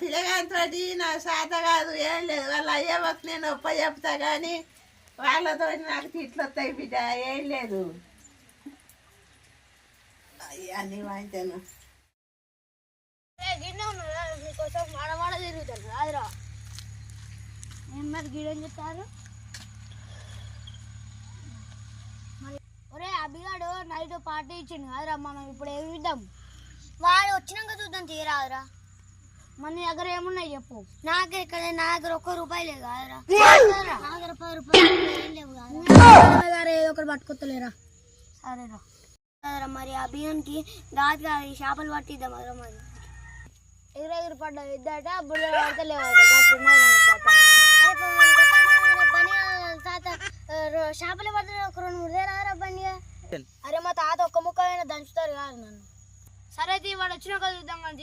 పిల్లగాంతో నా శాత కాదు ఏం లేదు. వాళ్ళ అయ్యవకు నేను ఒప్ప చెప్తా కానీ వాళ్ళతో నాకు తిట్లు వస్తాయి బిడ్డ ఏం లేదు. అన్నీ వాయించాను. గిన్నె మాడమాడ తిరుగుతాను. రాదురా. ఏం మరి గిడేం చెప్తారు? మరి ఒరే అభిగాడు నైట్ పార్టీ ఇచ్చిండు. కాదురా మనం ఇప్పుడు ఏమి ఇద్దాం వాడు వచ్చినాక చూద్దాం తీరాదురా మన దగ్గర ఏమున్నాయి చెప్పు. నా దగ్గర ఇక్కడ నా దగ్గర ఒక్క రూపాయి లేదు కాదురా. నా దగ్గర పది రూపాయలు ఏం లేవు కాదురా. ఏదో ఒకటి సరేరా. సరేరా మరి అభియాన్కి దాది కాదు చేపలు పట్టిద్దాం అదరా మరి. ఎదురెదురు పడ్డ ఇద్దట బుర్ర పడితే చేపలు పడితే ఒక రెండు మూడు వేల బండి అరే మా తాత ఒక్క ముక్క దంచుతారు కాదు నన్ను. సరే తీ వాడు వచ్చినాక చూద్దాం కానీ